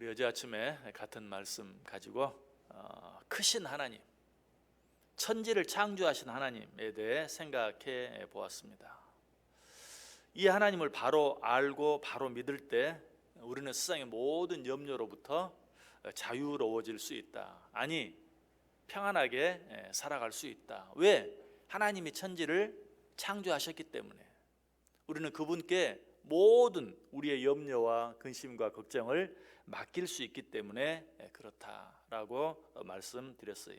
우리 어제 아침에 같은 말씀 가지고 어, 크신 하나님, 천지를 창조하신 하나님에 대해 생각해 보았습니다. 이 하나님을 바로 알고 바로 믿을 때 우리는 세상의 모든 염려로부터 자유로워질 수 있다. 아니 평안하게 살아갈 수 있다. 왜? 하나님이 천지를 창조하셨기 때문에 우리는 그분께 모든 우리의 염려와 근심과 걱정을 맡길 수 있기 때문에 그렇다라고 말씀드렸어요.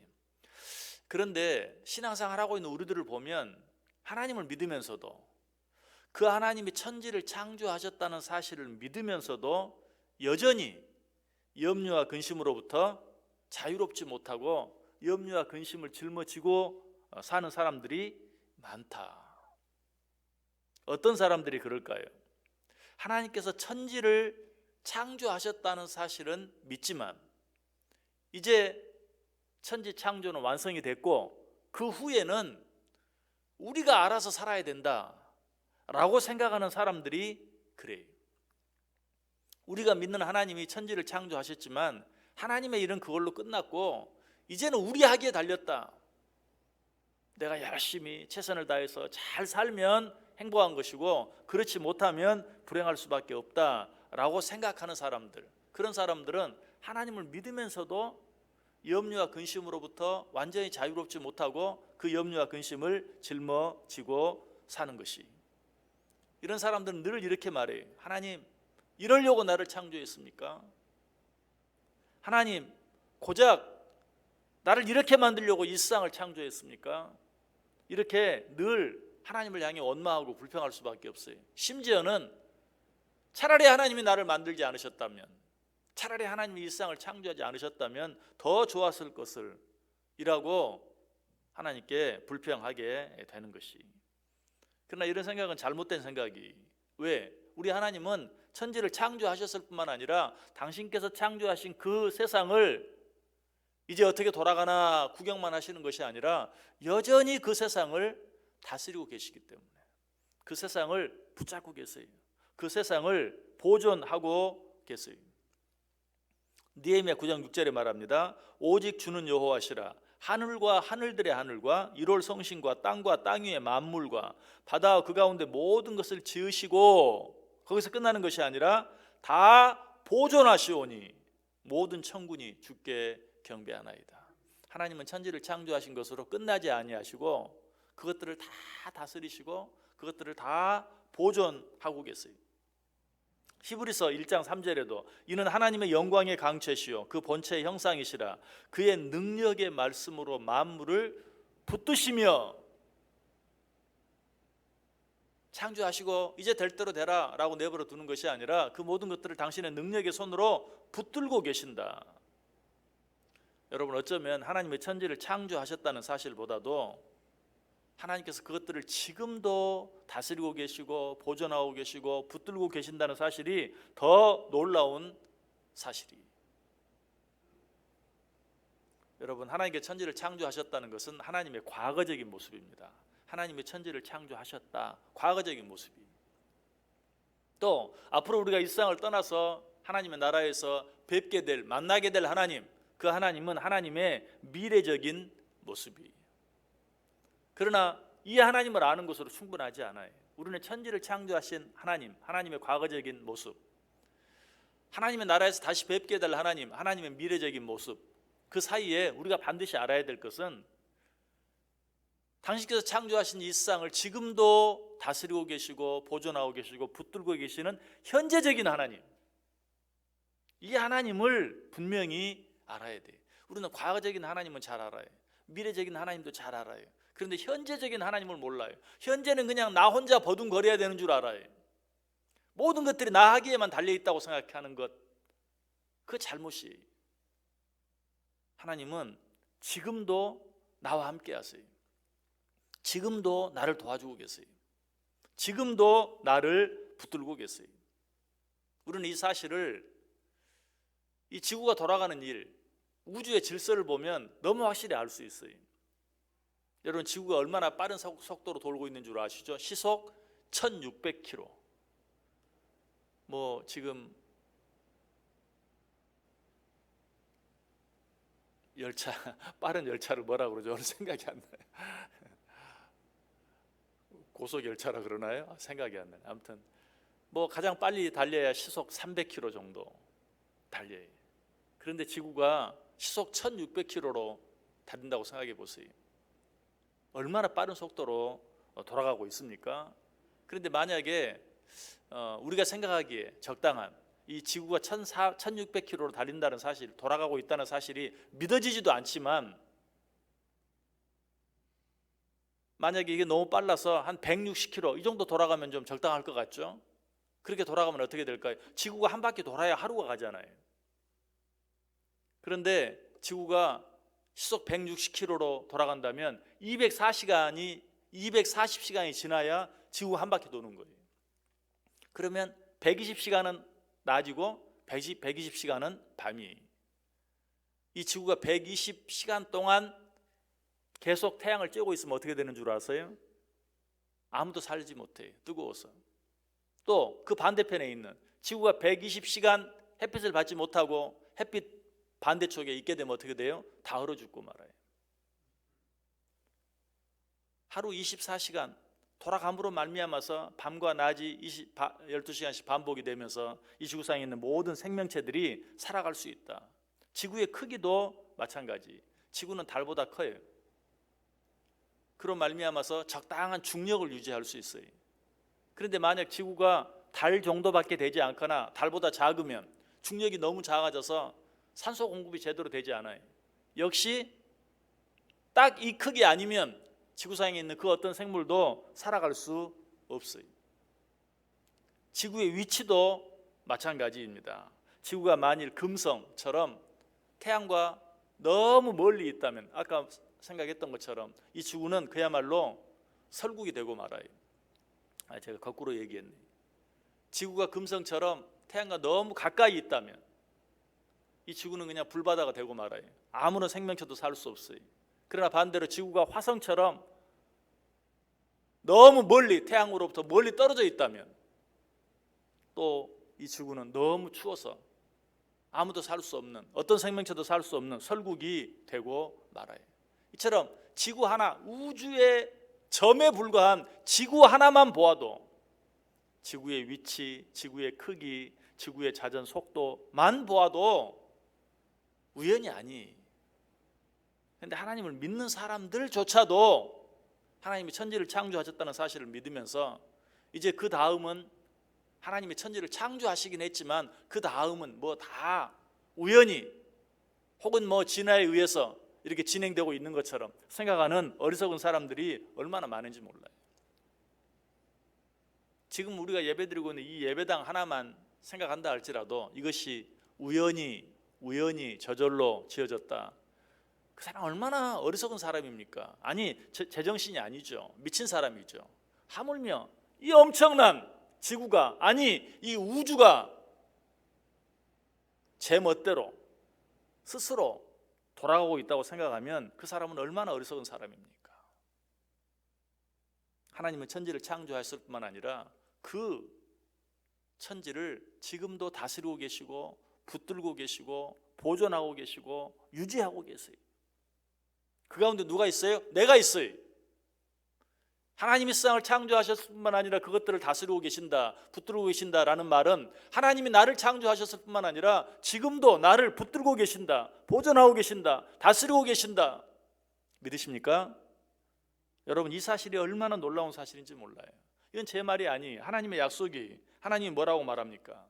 그런데 신앙생활 하고 있는 우리들을 보면 하나님을 믿으면서도 그 하나님이 천지를 창조하셨다는 사실을 믿으면서도 여전히 염려와 근심으로부터 자유롭지 못하고 염려와 근심을 짊어지고 사는 사람들이 많다. 어떤 사람들이 그럴까요? 하나님께서 천지를 창조하셨다는 사실은 믿지만 이제 천지 창조는 완성이 됐고 그 후에는 우리가 알아서 살아야 된다라고 생각하는 사람들이 그래요. 우리가 믿는 하나님이 천지를 창조하셨지만 하나님의 일은 그걸로 끝났고 이제는 우리 하기에 달렸다. 내가 열심히 최선을 다해서 잘 살면 행복한 것이고 그렇지 못하면 불행할 수밖에 없다라고 생각하는 사람들. 그런 사람들은 하나님을 믿으면서도 염려와 근심으로부터 완전히 자유롭지 못하고 그 염려와 근심을 짊어지고 사는 것이. 이런 사람들은 늘 이렇게 말해요. 하나님, 이러려고 나를 창조했습니까? 하나님, 고작 나를 이렇게 만들려고 이 세상을 창조했습니까? 이렇게 늘 하나님을 향해 원망하고 불평할 수밖에 없어요. 심지어는 차라리 하나님이 나를 만들지 않으셨다면, 차라리 하나님이 이 세상을 창조하지 않으셨다면 더 좋았을 것을 이라고 하나님께 불평하게 되는 것이. 그러나 이런 생각은 잘못된 생각이 왜? 우리 하나님은 천지를 창조하셨을 뿐만 아니라 당신께서 창조하신 그 세상을 이제 어떻게 돌아가나 구경만 하시는 것이 아니라 여전히 그 세상을 다스리고 계시기 때문에 그 세상을 붙잡고 계세요. 그 세상을 보존하고 계세요. 니에미야 9장 6절에 말합니다. 오직 주는 여호와시라 하늘과 하늘들의 하늘과 이롤 성신과 땅과 땅 위의 만물과 바다와 그 가운데 모든 것을 지으시고 거기서 끝나는 것이 아니라 다 보존하시오니 모든 천군이 주께 경배하나이다. 하나님은 천지를 창조하신 것으로 끝나지 아니하시고 그것들을 다 다스리시고 그것들을 다 보존하고 계세요. 히브리서 1장 3절에도 이는 하나님의 영광의 강체시요 그 본체의 형상이시라 그의 능력의 말씀으로 만물을 붙드시며 창조하시고 이제 될 대로 되라라고 내버려 두는 것이 아니라 그 모든 것들을 당신의 능력의 손으로 붙들고 계신다. 여러분 어쩌면 하나님의 천지를 창조하셨다는 사실보다도 하나님께서 그것들을 지금도 다스리고 계시고 보존하고 계시고 붙들고 계신다는 사실이 더 놀라운 사실이. 여러분 하나님께 천지를 창조하셨다는 것은 하나님의 과거적인 모습입니다. 하나님의 천지를 창조하셨다. 과거적인 모습이. 또 앞으로 우리가 이 세상을 떠나서 하나님의 나라에서 뵙게 될 만나게 될 하나님 그 하나님은 하나님의 미래적인 모습이. 그러나 이 하나님을 아는 것으로 충분하지 않아요. 우리는 천지를 창조하신 하나님, 하나님의 과거적인 모습, 하나님의 나라에서 다시 뵙게 될 하나님, 하나님의 미래적인 모습, 그 사이에 우리가 반드시 알아야 될 것은 당신께서 창조하신 이 세상을 지금도 다스리고 계시고 보존하고 계시고 붙들고 계시는 현재적인 하나님. 이 하나님을 분명히 알아야 돼. 우리는 과거적인 하나님은 잘 알아요. 미래적인 하나님도 잘 알아요. 그런데 현재적인 하나님을 몰라요. 현재는 그냥 나 혼자 버둥거려야 되는 줄 알아요. 모든 것들이 나 하기에만 달려 있다고 생각하는 것, 그 잘못이. 하나님은 지금도 나와 함께 하세요. 지금도 나를 도와주고 계세요. 지금도 나를 붙들고 계세요. 우리는 이 사실을 이 지구가 돌아가는 일, 우주의 질서를 보면 너무 확실히 알 수 있어요. 여러분 지구가 얼마나 빠른 속도로 돌고 있는 줄 아시죠? 시속 1600km. 뭐 지금 열차 빠른 열차를 뭐라 그러죠? 오늘 생각이 안 나요. 고속 열차라 그러나요? 아, 생각이 안 나요. 아무튼 뭐 가장 빨리 달려야 시속 300km 정도 달려요. 그런데 지구가 시속 1600km로 달린다고 생각해 보세요. 얼마나 빠른 속도로 어, 돌아가고 있습니까? 그런데 만약에 어, 우리가 생각하기에 적당한 이 지구가 1600km로 달린다는 사실, 돌아가고 있다는 사실이 믿어지지도 않지만 만약에 이게 너무 빨라서 한 160km 이 정도 돌아가면 좀 적당할 것 같죠? 그렇게 돌아가면 어떻게 될까요? 지구가 한 바퀴 돌아야 하루가 가잖아요. 그런데 지구가 시속 160km로 돌아간다면 204시간이 240시간이 지나야 지구 한 바퀴 도는 거예요. 그러면 120시간은 낮이고 120, 120시간은 밤이. 이 지구가 120시간 동안 계속 태양을 쬐고 있으면 어떻게 되는 줄 아세요? 아무도 살지 못해요. 뜨거워서. 또 그 반대편에 있는 지구가 120시간 햇빛을 받지 못하고 햇빛 반대쪽에 있게 되면 어떻게 돼요? 다 얼어 죽고 말아요. 하루 24시간 돌아감으로 말미암아서 밤과 낮이 20, 12시간씩 반복이 되면서 이 지구상에 있는 모든 생명체들이 살아갈 수 있다. 지구의 크기도 마찬가지. 지구는 달보다 커요. 그런 말미암아서 적당한 중력을 유지할 수 있어요. 그런데 만약 지구가 달 정도밖에 되지 않거나 달보다 작으면 중력이 너무 작아져서 산소 공급이 제대로 되지 않아요. 역시 딱 이 크기 아니면 지구상에 있는 그 어떤 생물도 살아갈 수 없어요. 지구의 위치도 마찬가지입니다. 지구가 만일 금성처럼 태양과 너무 멀리 있다면 아까 생각했던 것처럼 이 지구는 그야말로 설국이 되고 말아요. 아, 제가 거꾸로 얘기했네. 지구가 금성처럼 태양과 너무 가까이 있다면 이 지구는 그냥 불바다가 되고 말아요. 아무런 생명체도 살 수 없어요. 그러나 반대로 지구가 화성처럼 너무 멀리 태양으로부터 멀리 떨어져 있다면 또 이 지구는 너무 추워서 아무도 살 수 없는 어떤 생명체도 살 수 없는 설국이 되고 말아요. 이처럼 지구 하나 우주의 점에 불과한 지구 하나만 보아도 지구의 위치, 지구의 크기, 지구의 자전 속도만 보아도 우연이 아니. 근데 하나님을 믿는 사람들조차도 하나님이 천지를 창조하셨다는 사실을 믿으면서 이제 그 다음은 하나님이 천지를 창조하시긴 했지만 그 다음은 뭐 다 우연히 혹은 뭐 진화에 의해서 이렇게 진행되고 있는 것처럼 생각하는 어리석은 사람들이 얼마나 많은지 몰라요. 지금 우리가 예배드리고 있는 이 예배당 하나만 생각한다 할지라도 이것이 우연히 우연히 저절로 지어졌다. 그 사람 얼마나 어리석은 사람입니까? 아니 제, 제정신이 아니죠. 미친 사람이죠. 하물며 이 엄청난 지구가 아니 이 우주가 제 멋대로 스스로 돌아가고 있다고 생각하면 그 사람은 얼마나 어리석은 사람입니까? 하나님은 천지를 창조하셨을 뿐만 아니라 그 천지를 지금도 다스리고 계시고 붙들고 계시고 보존하고 계시고 유지하고 계세요. 그 가운데 누가 있어요? 내가 있어요. 하나님이 세상을 창조하셨을 뿐만 아니라 그것들을 다스리고 계신다, 붙들고 계신다라는 말은 하나님이 나를 창조하셨을 뿐만 아니라 지금도 나를 붙들고 계신다, 보존하고 계신다, 다스리고 계신다. 믿으십니까? 여러분 이 사실이 얼마나 놀라운 사실인지 몰라요. 이건 제 말이 아니 하나님의 약속이 하나님이 뭐라고 말합니까?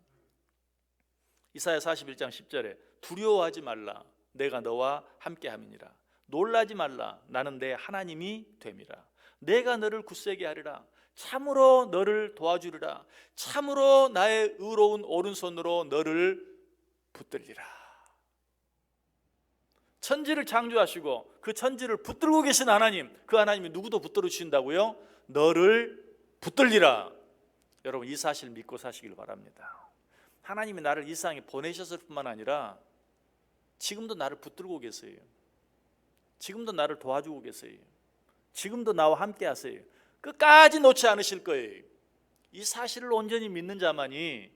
이사야 41장 10절에 두려워하지 말라. 내가 너와 함께 함이니라. 놀라지 말라. 나는 내 하나님이 됨이라. 내가 너를 굳세게 하리라. 참으로 너를 도와주리라. 참으로 나의 의로운 오른손으로 너를 붙들리라. 천지를 창조하시고 그 천지를 붙들고 계신 하나님 그 하나님이 누구도 붙들어 주신다고요? 너를 붙들리라. 여러분 이 사실 믿고 사시길 바랍니다 하나님이 나를 이 세상에 보내셨을 뿐만 아니라 지금도 나를 붙들고 계세요. 지금도 나를 도와주고 계세요. 지금도 나와 함께 하세요. 끝까지 놓지 않으실 거예요. 이 사실을 온전히 믿는 자만이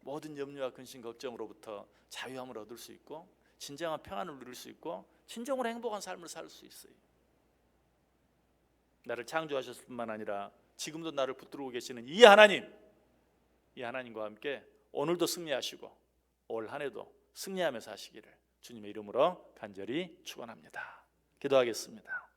모든 염려와 근심 걱정으로부터 자유함을 얻을 수 있고 진정한 평안을 누릴 수 있고 진정으로 행복한 삶을 살 수 있어요. 나를 창조하셨을 뿐만 아니라 지금도 나를 붙들고 계시는 이 하나님, 이 하나님과 함께 오늘도 승리하시고 올 한해도 승리하며 사시기를 주님의 이름으로 간절히 축원합니다. 기도하겠습니다.